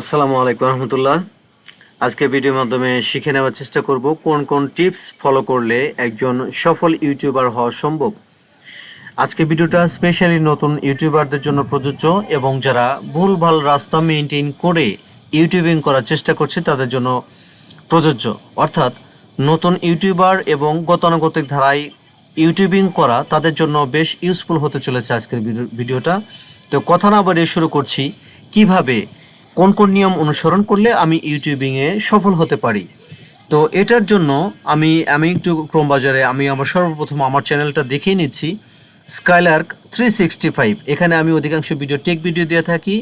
আসসালামু আলাইকুম রহমতুল্লাহ। আজকে ভিডিওর মাধ্যমে শিখে নেওয়ার চেষ্টা করব কোন কোন টিপস ফলো করলে একজন সফল ইউটিউবার হওয়া সম্ভব। আজকে ভিডিওটা স্পেশালি নতুন ইউটিউবারদের জন্য প্রযোজ্য এবং যারা ভুলভাল রাস্তা মেনটেন করে ইউটিউবিং করার চেষ্টা করছে তাদের জন্য প্রযোজ্য। অর্থাৎ নতুন ইউটিউবার এবং গতানুগতিক ধারায় ইউটিউবিং করা তাদের জন্য বেশ ইউজফুল হতে চলেছে আজকের ভিডিওটা। তো কথা না বাড়িয়ে শুরু করছি, কীভাবে কোন কোন নিয়ম অনুসরণ করলে আমি ইউটিউবিংয়ে সফল হতে পারি? তো এটার জন্য আমি আমি একটু ক্রোম বাজারে, আমি আমার সর্বপ্রথম আমার চ্যানেলটা দেখিয়ে নিচ্ছি। স্কাইলার্ক থ্রি সিক্সটি ফাইভ এখানে আমি অধিকাংশ ভিডিও টেক ভিডিও দিয়ে থাকি।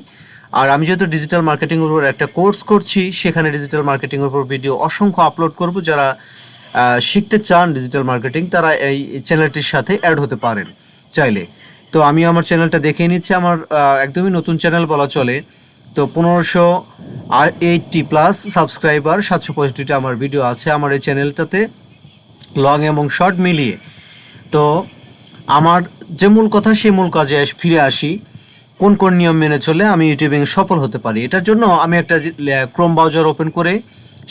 আর আমি যেহেতু ডিজিটাল মার্কেটিংয়ের উপর একটা কোর্স করছি, সেখানে ডিজিটাল মার্কেটিংয়ের উপর ভিডিও অসংখ্য আপলোড করব। যারা শিখতে চান ডিজিটাল মার্কেটিং তারা এই চ্যানেলটির সাথে অ্যাড হতে পারেন চাইলে। তো আমি আমার চ্যানেলটা দেখিয়ে নিচ্ছি। আমার একদমই নতুন চ্যানেল বলা চলে। তো পনেরোশো আর এইটটি প্লাস সাবস্ক্রাইবার সাতশো পঁয়ষট্টিটা আমার ভিডিও আছে আমার এই চ্যানেলটাতে লং এবং শর্ট মিলিয়ে। তো আমার যে মূল কথা, সেই মূল কাজে ফিরে আসি। কোন কোন নিয়ম মেনে চলে আমি ইউটিউবিং সফল হতে পারি? এটার জন্য আমি একটা ক্রোম ব্রাউজার ওপেন করে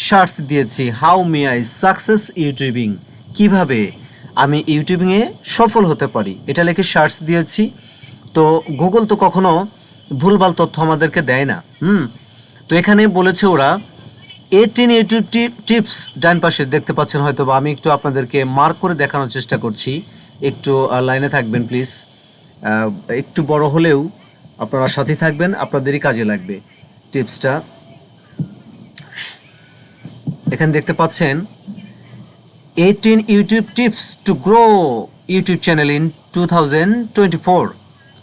সার্চ দিয়েছি how may I success YouTubing কীভাবে আমি ইউটিউবিংয়ে সফল হতে পারি? এটা লিখে সার্চ দিয়েছি। তো গুগল তো কখনো ভুলভাল তথ্য আমাদেরকে দেয় না। হুম? তো এখানে বলেছে ওরা এইটিন ইউটিউব টিপস ডান পাশে দেখতে পাচ্ছেন হয়তো বা আমি একটু আপনাদেরকে মার্ক করে দেখানোর চেষ্টা করছি। একটু লাইনে থাকবেন প্লিজ। একটু বড় হলেও আপনারা সাথে থাকবেন, আপনাদেরই কাজে লাগবে টিপসটা। এখানে দেখতে পাচ্ছেন eighteen YouTube tips to grow YouTube channel in two thousand twenty four.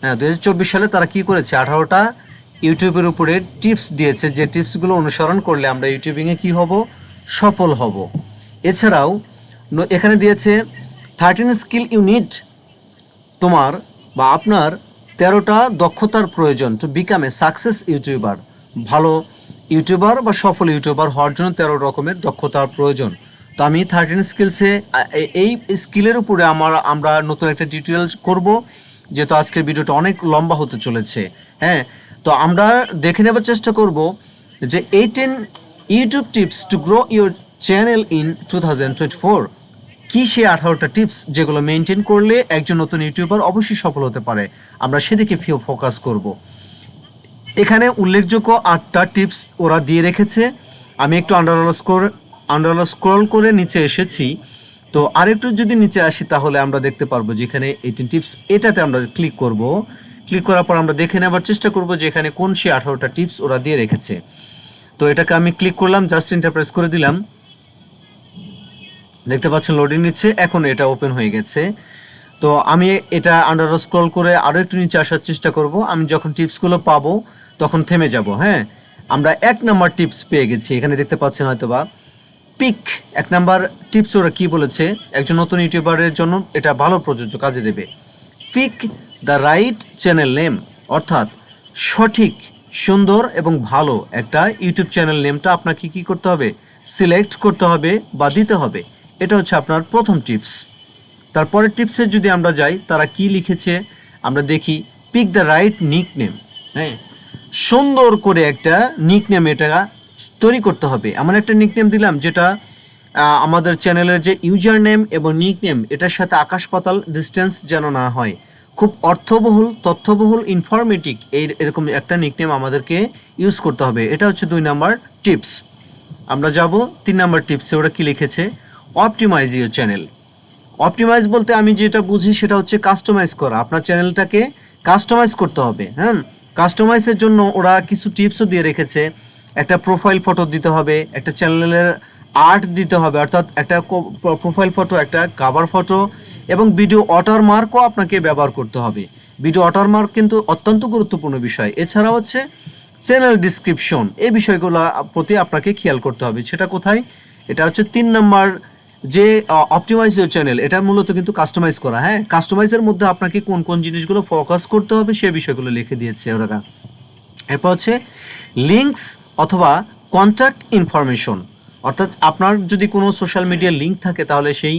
হ্যাঁ দু হাজার চব্বিশ সালে তারা কি করেছে? আঠারোটা ইউটিউবের উপরে টিপস দিয়েছে। যে টিপসগুলো অনুসরণ করলে আমরা ইউটিউবিংয়ে কি হব? সফল হব। এছাড়াও এখানে দিয়েছে, থার্টিন স্কিল ইউনিট তোমার বা আপনার তেরোটা দক্ষতার প্রয়োজন to become a success YouTuber ভালো ইউটিউবার বা সফল ইউটিউবার হওয়ার জন্য তেরো রকমের দক্ষতার প্রয়োজন। তো আমি থার্টিন স্কিলসে এই স্কিলের উপরে আমার, আমরা নতুন একটা টিউটোরিয়াল করব। যেহেতু আজকের ভিডিওটা অনেক লম্বা হতে চলেছে হ্যাঁ? তো আমরা দেখে নেবার চেষ্টা করব যে eighteen YouTube tips to grow your channel in two thousand twenty four কি সে আঠারোটা টিপস যেগুলো মেনটেন করলে একজন নতুন ইউটিউবার অবশ্যই সফল হতে পারে? আমরা সেদিকে ফিও ফোকাস করব। এখানে উল্লেখযোগ্য আটটা টিপস ওরা দিয়ে রেখেছে। আমি একটু আন্ডারল স্কোর আন্ডারল স্ক্রল করে নিচে এসেছি। তো আরেকটু যদি নিচে আসি, তাহলে আমরা দেখতে পারব যেখানে এইটিন টিপস এটাতে আমরা ক্লিক করব। ক্লিক করার পর আমরা দেখে নেবার চেষ্টা করব যে এখানে কোন সে আঠারোটা টিপস ওরা দিয়ে রেখেছে। তো এটাকে আমি ক্লিক করলাম জাস্ট ইন্টারপ্রেস করে দিলাম। দেখতে পাচ্ছেন লোডিং নিচ্ছে, এখন এটা ওপেন হয়ে গেছে। তো আমি এটা আন্ডার স্ক্রল করে আরও একটু নিচে আসার চেষ্টা করব। আমি যখন টিপসগুলো পাবো, তখন থেমে যাব হ্যাঁ? আমরা এক নাম্বার টিপস পেয়ে গেছি, এখানে দেখতে পাচ্ছেন হয়তো বা পিক, এক নাম্বার টিপস ওরা কি বলেছে? একজন নতুন ইউটিউবারের জন্য এটা ভালো প্রযোজ্য কাজে দেবে। Pick the right channel name, অর্থাৎ সঠিক, সুন্দর এবং ভালো একটা ইউটিউব চ্যানেল নেমটা আপনাকে কি করতে হবে? সিলেক্ট করতে হবে বা দিতে হবে। এটা হচ্ছে আপনার প্রথম টিপস। তারপরের টিপসে যদি আমরা যাই, তারা কি লিখেছে? আমরা দেখি pick the right nickname হ্যাঁ সুন্দর করে একটা নিক নেম এটা তৈরি করতে হবে। এমন একটা নিক নেম দিলাম যেটা আমাদের চ্যানেলের যে ইউজার নেম এবং নিক নেম এটার সাথে আকাশ পাতাল ডিস্টেন্স যেন না হয়। খুব অর্থবহুল, তথ্যবহুল ইনফরমেটিভ এই এরকম একটা নিকনেম আমাদেরকে ইউজ করতে হবে। এটা হচ্ছে দুই নাম্বার টিপস আমরা যাব তিন নাম্বার টিপসে ওরা কি লিখেছে? অপটিমাইজ ইউর চ্যানেল অপটিমাইজ বলতে আমি যেটা বুঝি সেটা হচ্ছে কাস্টমাইজ করা। আপনার চ্যানেলটাকে কাস্টমাইজ করতে হবে হ্যাঁ? কাস্টমাইজের জন্য ওরা কিছু টিপসও দিয়ে রেখেছে। একটা প্রোফাইল ফটো দিতে হবে, একটা চ্যানেলের আর্ট দিতে হবে, অর্থাৎ একটা প্রোফাইল ফটো একটা কাভার ফটো এবং ভিডিও ওয়াটারমার্কও আপনাকে ব্যবহার করতে হবে। ভিডিও ওয়াটারমার্ক কিন্তু অত্যন্ত গুরুত্বপূর্ণ বিষয়। এছাড়া হচ্ছে চ্যানেল ডিসক্রিপশন এই বিষয়গুলো প্রতি আপনাকে খেয়াল করতে হবে। সেটা কোথায়? এটা হচ্ছে তিন নম্বর যে অপটিমাইজ চ্যানেল এটা মূলত কিন্তু কাস্টমাইজ করা। হ্যাঁ কাস্টমাইজের মধ্যে আপনাকে কোন কোন জিনিসগুলো ফোকাস করতে হবে সে বিষয়গুলো লিখে দিয়েছে ওরা। এরপর হচ্ছে লিঙ্কস অথবা কন্ট্যাক্ট ইনফরমেশন অর্থাৎ আপনার যদি কোনো সোশ্যাল মিডিয়ার লিঙ্ক থাকে, তাহলে সেই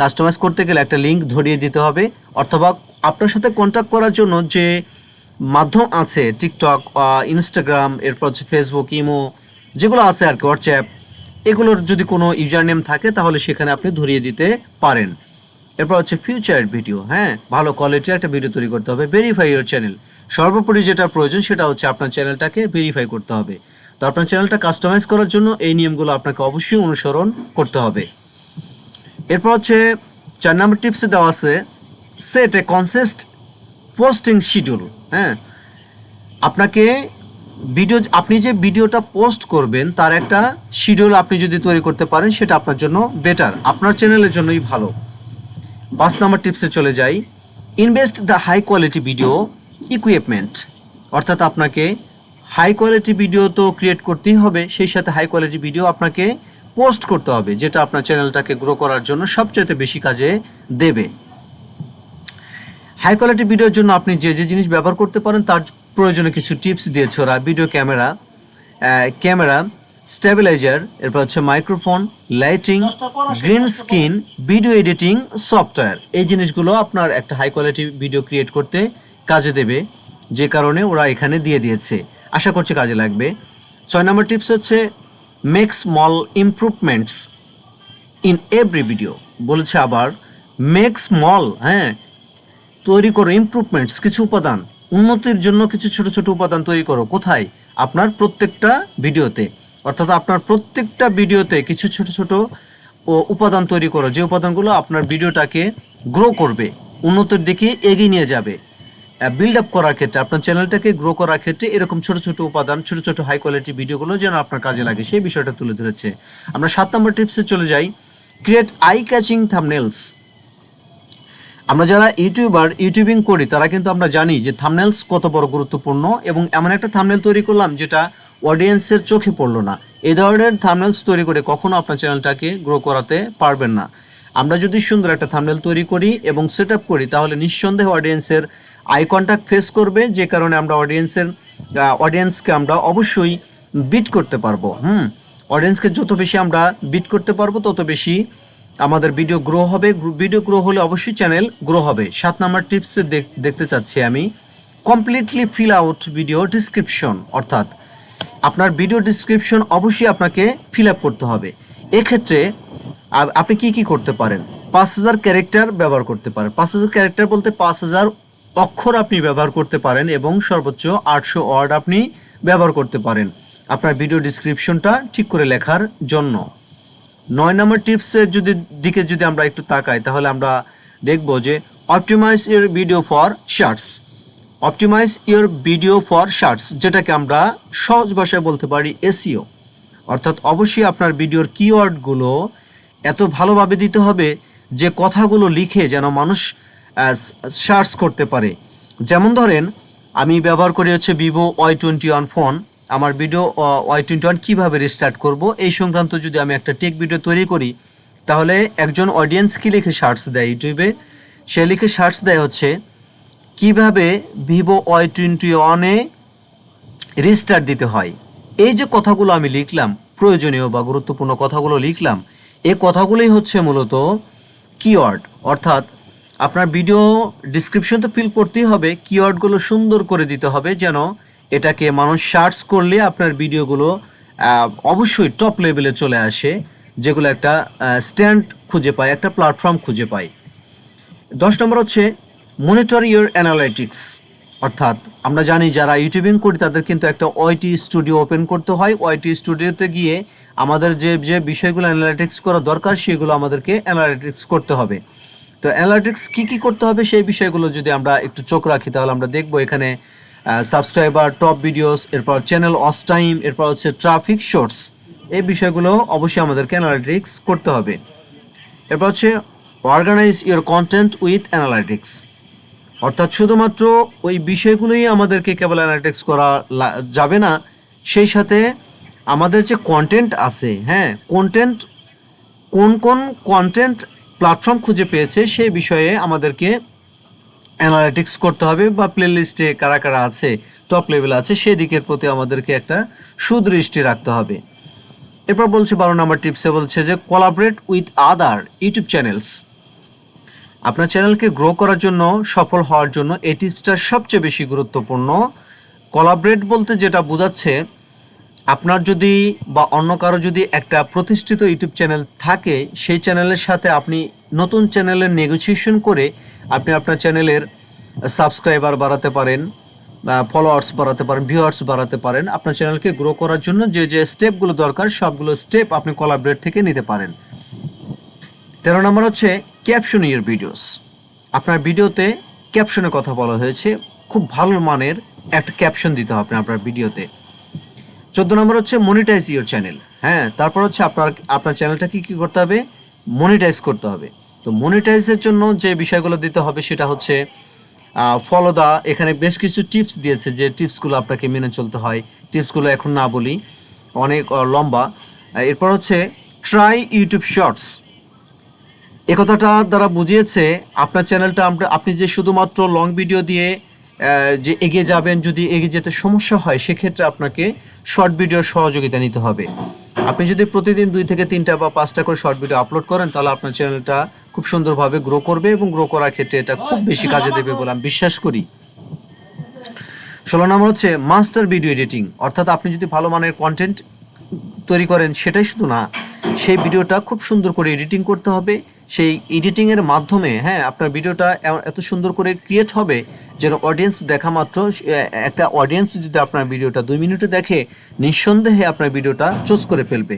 কাস্টমাইজ করতে গেলে একটা লিঙ্ক ধরিয়ে দিতে হবে। অথবা আপনার সাথে কন্ট্যাক্ট করার জন্য যে মাধ্যম আছে টিকটক ইনস্টাগ্রাম এরপর হচ্ছে ফেসবুক ইমো যেগুলো আছে আর কি হোয়াটসঅ্যাপ এগুলোর যদি কোনো ইউজার নেম থাকে, তাহলে সেখানে আপনি ধরিয়ে দিতে পারেন। এরপর হচ্ছে ফিউচার ভিডিও হ্যাঁ ভালো কোয়ালিটির একটা ভিডিও তৈরি করতে হবে। ভেরিফাই ইউর চ্যানেল সর্বোপরি যেটা প্রয়োজন, সেটা হচ্ছে আপনার চ্যানেলটাকে ভেরিফাই করতে হবে। তো আপনার চ্যানেলটা কাস্টমাইজ করার জন্য এই নিয়মগুলো আপনাকে অবশ্যই অনুসরণ করতে হবে। এরপর হচ্ছে চার নম্বর টিপসে দেওয়া আছে set a consistent posting schedule হ্যাঁ? আপনাকে ভিডিও আপনি যে ভিডিওটা পোস্ট করবেন, তার একটা শিডিউল আপনি যদি তৈরি করতে পারেন, সেটা আপনার জন্য বেটার আপনার চ্যানেলের জন্যই ভালো। পাঁচ নম্বর টিপসে চলে যাই। Invest the high quality video equipment অর্থাৎ আপনাকে high quality video to create করতেই হবে, সেই সাথে হাই কোয়ালিটি ভিডিও আপনাকে পোস্ট করতে হবে, যেটা আপনার চ্যানেলটাকে গ্রো করার জন্য সবচেয়ে বেশি কাজে দেবে। হাই কোয়ালিটি ভিডিওর জন্য আপনি যে যে জিনিস ব্যবহার করতে পারেন, তার প্রয়োজনে কিছু টিপস দিয়েছে ওরা ভিডিও ক্যামেরা ক্যামেরা স্টেবিলাইজার এরপর হচ্ছে microphone lighting green screen video editing software এই জিনিসগুলো আপনার একটা হাই কোয়ালিটি ভিডিও ক্রিয়েট করতে কাজে দেবে, যে কারণে ওরা এখানে দিয়ে দিয়েছে। আশা করছি কাজে লাগবে। ছয় নম্বর টিপস হচ্ছে make small improvements in every video বলেছে আবার মেক স্মল হ্যাঁ তৈরি করো ইমপ্রুভমেন্টস কিছু উপাদান। উন্নতির জন্য কিছু ছোট ছোট উপাদান তৈরি করো। কোথায়? আপনার প্রত্যেকটা ভিডিওতে। অর্থাৎ আপনার প্রত্যেকটা ভিডিওতে কিছু ছোট ছোট উপাদান তৈরি করো। যে উপাদানগুলো আপনার ভিডিওটাকে গ্রো করবে, উন্নতির দিকে এগিয়ে নিয়ে যাবে। বিল্ড আপ করার ক্ষেত্রে, আপনার চ্যানেলটাকে গ্রো করার ক্ষেত্রে এরকম ছোট ছোট উপাদান, ছোট ছোট হাই কোয়ালিটি ভিডিওগুলো যেন আপনার কাজে লাগে, সেই বিষয়টা তুলে ধরেছে। আমরা সাত নম্বর টিপসে চলে যাই। ক্রিয়েট আই ক্যাচিং থামনেলস আমরা যারা ইউটিউবার ইউটিউবিং করি, তারা কিন্তু আমরা জানি যে থামনেলস কত বড় গুরুত্বপূর্ণ এবং এমন একটা থামনেল তৈরি করলাম যেটা অডিয়েন্সের চোখে পড়ল না। এই ধরনের থামনেলস তৈরি করে কখনো আপনার চ্যানেলটাকে গ্রো করাতে পারবেন না। আমরা যদি সুন্দর একটা থামনেল তৈরি করি এবং সেট করি, তাহলে নিঃসন্দেহে অডিয়েন্সের আই কন্ট্যাক্ট ফেস করবে, যে কারণে আমরা অডিয়েন্সের অডিয়েন্সকে আমরা অবশ্যই বিট করতে পারব, হুম? অডিয়েন্সকে যত বেশি আমরা বিট করতে পারব, তত বেশি আমাদের ভিডিও গ্রো হবে। ভিডিও গ্রো হলে অবশ্যই চ্যানেল গ্রো হবে। সাত নাম্বার টিপস দেখতে চাচ্ছি আমি। Completely fill out video description অর্থাৎ আপনার ভিডিও ডিসক্রিপশন অবশ্যই আপনাকে ফিল আপ করতে হবে। এক্ষেত্রে আপনি কি কি করতে পারেন? পাঁচ হাজার ক্যারেক্টার ব্যবহার করতে পারেন। পাঁচ হাজার ক্যারেক্টার বলতে পাঁচ হাজার অক্ষর আপনি ব্যবহার করতে পারেন এবং সর্বোচ্চ আটশো ওয়ার্ড আপনি ব্যবহার করতে পারেন। আপনার ভিডিও ডিসক্রিপশনটা ঠিক করে লেখার জন্য। নয় নম্বর টিপসের যদি দিকে যদি আমরা একটু তাকাই, তাহলে আমরা দেখব যে optimise your video for shorts optimise your video for shorts যেটাকে আমরা সহজ ভাষায় বলতে পারি এসিও অর্থাৎ অবশ্যই আপনার ভিডিওর কিওয়ার্ডগুলো এত ভালোভাবে দিতে হবে যে কথাগুলো লিখে যেন মানুষ সার্চ করতে পারে। যেমন ধরেন, আমি ব্যবহার করি হচ্ছে Vivo Y twenty one phone আমার ভিডিও ওয়াই টোয়েন্টি ওয়ান কীভাবে রিস্টার্ট করব? এই সংক্রান্ত যদি আমি একটা টেক ভিডিও তৈরি করি, তাহলে একজন অডিয়েন্স কী লিখে সার্চ দেয় ইউটিউবে? সে লিখে সার্চ দেয় হচ্ছে, কীভাবে ভিভো ওয়াই টোয়েন্টি ওয়ানে রিস্টার্ট দিতে হয়। এই যে কথাগুলো আমি লিখলাম, প্রয়োজনীয় বা গুরুত্বপূর্ণ কথাগুলো লিখলাম, এ কথাগুলোই হচ্ছে মূলত কিওয়ার্ড অর্থাৎ আপনার ভিডিও ডিসক্রিপশন তো ফিল করতেই হবে কিওয়ার্ডগুলো সুন্দর করে দিতে হবে যেন এটাকে মানুষ সার্চ করলে আপনার ভিডিওগুলো অবশ্যই টপ লেভেলে চলে আসে, যেগুলো একটা স্ট্যান্ড খুঁজে পায়, একটা প্ল্যাটফর্ম খুঁজে পায়। দশ নম্বর হচ্ছে মনিটর ইউর অ্যানালাইটিক্স অর্থাৎ আমরা জানি যারা ইউটিউবিং করি, তাদের কিন্তু একটা ওয়াইটি স্টুডিও ওপেন করতে হয়। ওয়াইটি স্টুডিওতে গিয়ে আমাদের যে যে বিষয়গুলো অ্যানালাইটিক্স করা দরকার, সেগুলো আমাদেরকে অ্যানালাইটিক্স করতে হবে। তো অ্যানালাইটিক্স কি কি করতে হবে সেই বিষয়গুলো যদি আমরা একটু চোখ রাখি, তাহলে আমরা দেখব এখানে সাবস্ক্রাইবার টপ ভিডিওস এরপর চ্যানেল অস টাইম এরপর হচ্ছে ট্রাফিক শর্টস এই বিষয়গুলো অবশ্যই আমাদেরকে অ্যানালাইটিক্স করতে হবে। এরপর হচ্ছে organise your content with analytics অর্থাৎ শুধুমাত্র ওই বিষয়গুলোই আমাদেরকে কেবল অ্যানালাইটিক্স করা যাবে না, সেই সাথে আমাদের যে কন্টেন্ট আছে হ্যাঁ কন্টেন্ট কোন কোন কন্টেন্ট প্ল্যাটফর্ম খুঁজে পেয়েছে সেই বিষয়ে আমাদেরকে অ্যানালাইটিক্স করতে হবে বা প্লে লিস্টে কারা কারা আছে টপ লেভেল আছে সেই দিকের প্রতি আমাদেরকে একটা সুদৃষ্টি রাখতে হবে। এরপর বলছে বারো নম্বর টিপসে বলছে যে collaborate with other YouTube channels আপনার চ্যানেলকে গ্রো করার জন্য, সফল হওয়ার জন্য এই টিপসটা সবচেয়ে বেশি গুরুত্বপূর্ণ। কোলাবরেট বলতে যেটা বোঝাচ্ছে আপনার যদি বা অন্য কারও যদি একটা প্রতিষ্ঠিত ইউটিউব চ্যানেল থাকে, সেই চ্যানেলের সাথে আপনি নতুন চ্যানেলের নেগোসিয়েশন করে আপনি আপনার চ্যানেলের সাবস্ক্রাইবার বাড়াতে পারেন ফলোয়ার্স বাড়াতে পারেন ভিউয়ার্স বাড়াতে পারেন, আপনার চ্যানেলকে গ্রো করার জন্য যে যে স্টেপগুলো দরকার, সবগুলো স্টেপ আপনি কোলাবরেট থেকে নিতে পারেন। তেরো নম্বর হচ্ছে ক্যাপশন ইউর ভিডিওস আপনার ভিডিওতে ক্যাপশনে কথা বলা হয়েছে। খুব ভালো মানের একটা ক্যাপশন দিতে হবে আপনার ভিডিওতে চোদ্দ নম্বর হচ্ছে মনিটাইজ ইউর চ্যানেল হ্যাঁ তারপর হচ্ছে আপনার আপনার চ্যানেলটাকে কি করতে হবে? মনিটাইজ করতে হবে। তো মনিটাইজের জন্য যে বিষয়গুলো দিতে হবে সেটা হচ্ছে ফলো দা এখানে বেশ কিছু টিপস দিয়েছে যে টিপসগুলো আপনাকে মেনে চলতে হয়। টিপসগুলো এখন না বলি, অনেক লম্বা। এরপর হচ্ছে ট্রাই ইউটিউব শর্টস এ কথাটা দ্বারা বুঝিয়েছে, আপনার চ্যানেলটা আপনি যে শুধুমাত্র লং ভিডিও দিয়ে যে এগিয়ে যাবেন, যদি এগিয়ে যেতে সমস্যা হয়, সেক্ষেত্রে আপনাকে শর্ট ভিডিওর সহযোগিতা নিতে হবে। আপনি যদি প্রতিদিন দুই থেকে তিনটা বা পাঁচটা করে শর্ট ভিডিও আপলোড করেন, তাহলে আপনার চ্যানেলটা খুব সুন্দরভাবে গ্রো করবে এবং গ্রো করার ক্ষেত্রে এটা খুব বেশি কাজে দেবে বলে আমি বিশ্বাস করি। ষোলো নম্বর হচ্ছে মাস্টার ভিডিও এডিটিং অর্থাৎ আপনি যদি ভালো মানের কন্টেন্ট তৈরি করেন, সেটাই শুধু না, সেই ভিডিওটা খুব সুন্দর করে এডিটিং করতে হবে। সেই এডিটিংয়ের মাধ্যমে হ্যাঁ আপনার ভিডিওটা এত সুন্দর করে ক্রিয়েট হবে যেন অডিয়েন্স দেখা মাত্র একটা অডিয়েন্স যদি আপনার ভিডিওটা দুই মিনিটে দেখে, নিঃসন্দেহে আপনার ভিডিওটা চুজ করে ফেলবে।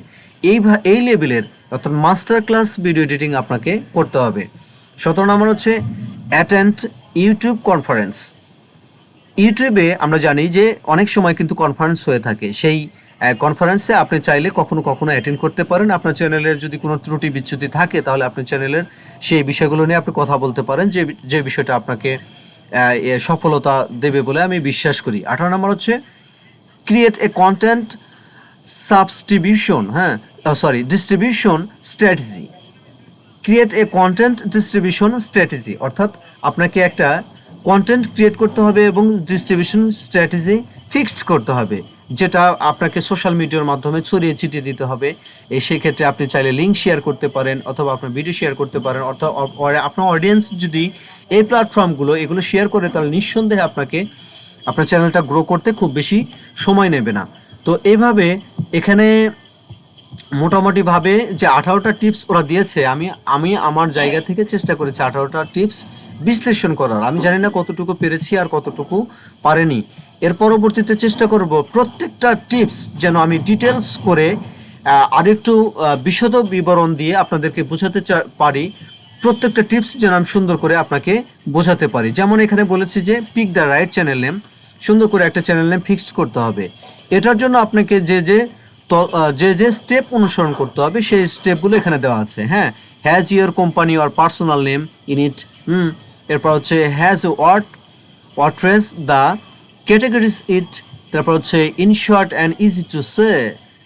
এই এই লেভেলের অর্থাৎ মাস্টার ক্লাস ভিডিও এডিটিং আপনাকে করতে হবে। সতেরো নম্বর হচ্ছে অ্যাটেন্ড ইউটিউব কনফারেন্স ইউটিউবে আমরা জানি যে, অনেক সময় কিন্তু কনফারেন্স হয়ে থাকে। সেই কনফারেন্সে আপনি চাইলে কখনো কখনো অ্যাটেন্ড করতে পারেন। আপনার চ্যানেলের যদি কোনো ত্রুটি বিচ্যুতি থাকে, তাহলে আপনার চ্যানেলের সেই বিষয়গুলো নিয়ে আপনি কথা বলতে পারেন। যে যে বিষয়টা আপনাকে সফলতা দেবে বলে আমি বিশ্বাস করি। আঠারো নম্বর হচ্ছে ক্রিয়েট এ কন্টেন্ট সাবস্টিবিউশন হ্যাঁ? Sorry distribution strategy create a content distribution strategy অর্থাৎ আপনাকে একটা কন্টেন্ট ক্রিয়েট করতে হবে এবং ডিস্ট্রিবিউশন স্ট্র্যাটেজি ফিক্সড করতে হবে। যেটা আপনাকে সোশ্যাল মিডিয়ার মাধ্যমে ছড়িয়ে ছিটিয়ে দিতে হবে। সেক্ষেত্রে আপনি চাইলে লিঙ্ক শেয়ার করতে পারেন অথবা আপনার ভিডিও শেয়ার করতে পারেন অর্থাৎ আপনার অডিয়েন্স যদি এই প্ল্যাটফর্মগুলো এগুলো শেয়ার করে তাহলে নিঃসন্দেহে আপনাকে আপনার চ্যানেলটা গ্রো করতে খুব বেশি সময় নেবে না। তো এইভাবে এখানে মোটামুটিভাবে যে আঠারোটা টিপস ওরা দিয়েছে, আমি আমি আমার জায়গা থেকে চেষ্টা করেছি আঠারোটা টিপস বিশ্লেষণ করার। আমি জানি না কতটুকু পেরেছি আর কতটুকু পারেনি। এর পরবর্তীতে চেষ্টা করব প্রত্যেকটা টিপস যেন আমি ডিটেলস করে আরেকটু বিশদ বিবরণ দিয়ে আপনাদেরকে বোঝাতে পারি। প্রত্যেকটা টিপস যেন আমি সুন্দর করে আপনাকে বোঝাতে পারি। যেমন এখানে বলেছি যে pick the right channel name সুন্দর করে একটা চ্যানেল নেম ফিক্সড করতে হবে। এটার জন্য আপনাকে যে যে যে যে স্টেপ অনুসরণ করতে হবে, সেই স্টেপগুলো এখানে দেওয়া আছে। হ্যাঁ has your company or personal name in it hmm, এরপর হচ্ছে has what ওয়াট্রেস the categories it তারপর হচ্ছে in short and easy to say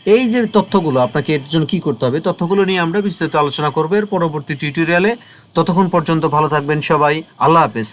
এই যে তথ্যগুলো আপনাকে এর জন্য কী করতে হবে, তথ্যগুলো নিয়ে আমরা বিস্তারিত আলোচনা করব এর পরবর্তী টিউটোরিয়ালে ততক্ষণ পর্যন্ত ভালো থাকবেন সবাই, আল্লাহ হাফেজ।